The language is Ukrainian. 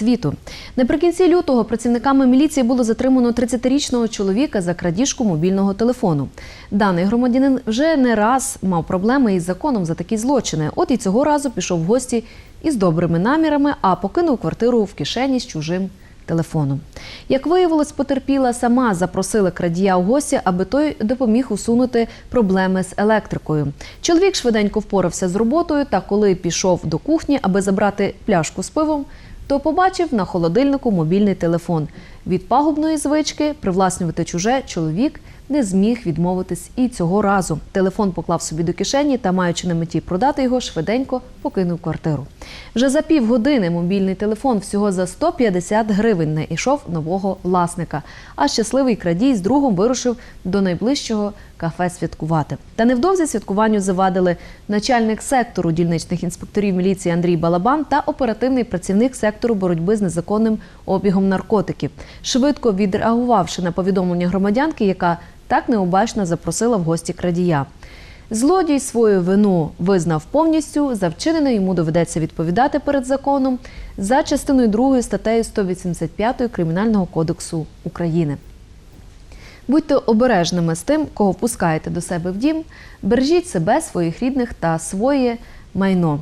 Світу наприкінці лютого працівниками міліції було затримано 30-річного чоловіка за крадіжку мобільного телефону. Даний громадянин вже не раз мав проблеми із законом за такі злочини. От і цього разу пішов в гості із добрими намірами, а покинув квартиру в кишені з чужим телефоном. Як виявилось, потерпіла сама запросила крадія у гості, аби той допоміг усунути проблеми з електрикою. Чоловік швиденько впорався з роботою, та коли пішов до кухні, аби забрати пляшку з пивом, то побачив на холодильнику мобільний телефон. Від пагубної звички привласнювати чуже чоловік не зміг відмовитись і цього разу. Телефон поклав собі до кишені та, маючи на меті продати його, швиденько покинув квартиру. Вже за півгодини мобільний телефон всього за 150 гривень не йшов нового власника. А щасливий крадій з другом вирушив до найближчого кафе святкувати. Та невдовзі святкуванню завадили начальник сектору дільничних інспекторів міліції Андрій Балабан та оперативний працівник сектору боротьби з незаконним обігом наркотиків. Швидко відреагувавши на повідомлення громадянки, яка так необачно запросила в гості крадія. Злодій свою вину визнав повністю. За вчинене йому доведеться відповідати перед законом за частиною 2 статтею 185 Кримінального кодексу України. Будьте обережними з тим, кого впускаєте до себе в дім, бережіть себе, своїх рідних та своє майно.